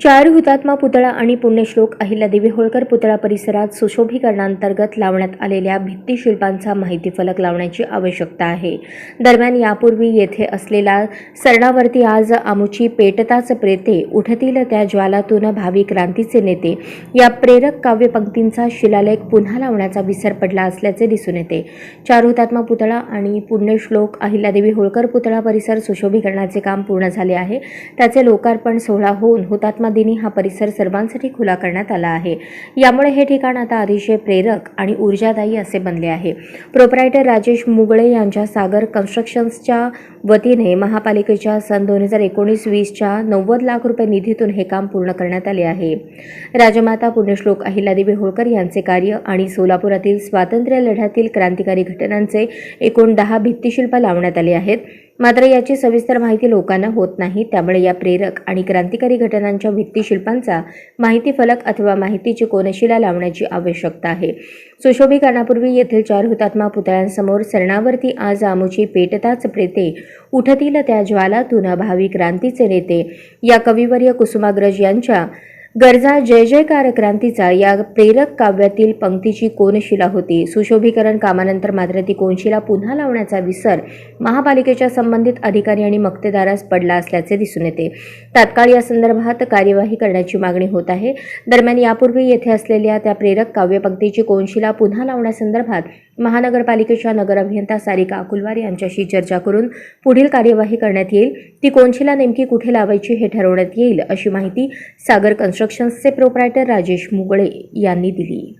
चार हुतात्मा पुतळा आणि पुण्यश्लोक अहिल्यादेवी होळकर पुतळा परिसरात सुशोभीकरणांतर्गत लावण्यात आलेल्या भित्तीशिल्पांचा माहिती फलक लावण्याची आवश्यकता आहे. दरम्यान यापूर्वी येथे असलेला सरणावरती आज आमुची पेटताच प्रेते उठतील त्या ज्वालातून भावी क्रांतीचे नेते. या प्रेरक काव्यपंक्तींचा शिलालेख पुन्हा लावण्याचा विसर पडला असल्याचे दिसून येते. चार हुतात्मा पुतळा आणि पुण्यश्लोक अहिल्यादेवी होळकर पुतळा परिसर सुशोभीकरणाचे काम पूर्ण झाले आहे. त्याचे लोकार्पण सोहळा होऊन हुतात्मा दिनी हा परिसर सर्वांसाठी खुला करण्यात आला आहे. यामुळे हे ठिकाण आता अतिशय प्रेरक आणि ऊर्जादायी असे बनले आहे. प्रोपरायटर राजेश मुगळे यांच्या सागर कन्स्ट्रक्शन्सच्या वतीने महापालिकेच्या सन दोन हजार एकोणीस वीसच्या नव्वद लाख रुपये निधीतून हे काम पूर्ण करण्यात आले आहे. राजमाता पुण्यश्लोक अहिल्यादेवी होळकर यांचे कार्य आणि सोलापुरातील स्वातंत्र्य लढ्यातील क्रांतिकारी घटनांचे एकूण दहा भित्तिशिल्प लावण्यात आले आहेत. मात्र याची सविस्तर माहिती लोकांना होत नाही. त्यामुळे या प्रेरक आणि क्रांतिकारी घटनांच्या भित्तिशिल्पांचा माहिती फलक अथवा माहितीची कोनशिला लावण्याची आवश्यकता आहे. सुशोभीकरणापूर्वी येथील चार हुतात्मा पुतळ्यांसमोर सरणावरती आज आमुची पेटताच प्रेते उठतील. त्या ज्वालातून भावी क्रांतीचे नेते या कविवर्य कुसुमाग्रज यांच्या गरजा जय जयकार क्रांतीचा या प्रेरक काव्यातील पंक्तीची कोनशिला होती. सुशोभीकरण कामानंतर मात्र ती कोनशिला पुन्हा लावण्याचा विसर महापालिकेच्या संबंधित अधिकारी आणि मक्तेदारास पडला असल्याचे दिसून येते. तात्काळ या संदर्भात कार्यवाही करण्याची मागणी होत आहे. दरम्यान यापूर्वी येथे असलेल्या त्या प्रेरक काव्यपंक्तीची कोनशिला पुन्हा लावण्यासंदर्भात महानगरपालिकेच्या नगर अभियंता सारिका अकुलवार यांच्याशी चर्चा करून पुढील कार्यवाही करण्यात येईल. ती कोनशिला नेमकी कुठे लावायची हे ठरवण्यात येईल अशी माहिती सागर कन्स्ट्रक्शन्सचे प्रोप्रायटर राजेश मुगळे यांनी दिली.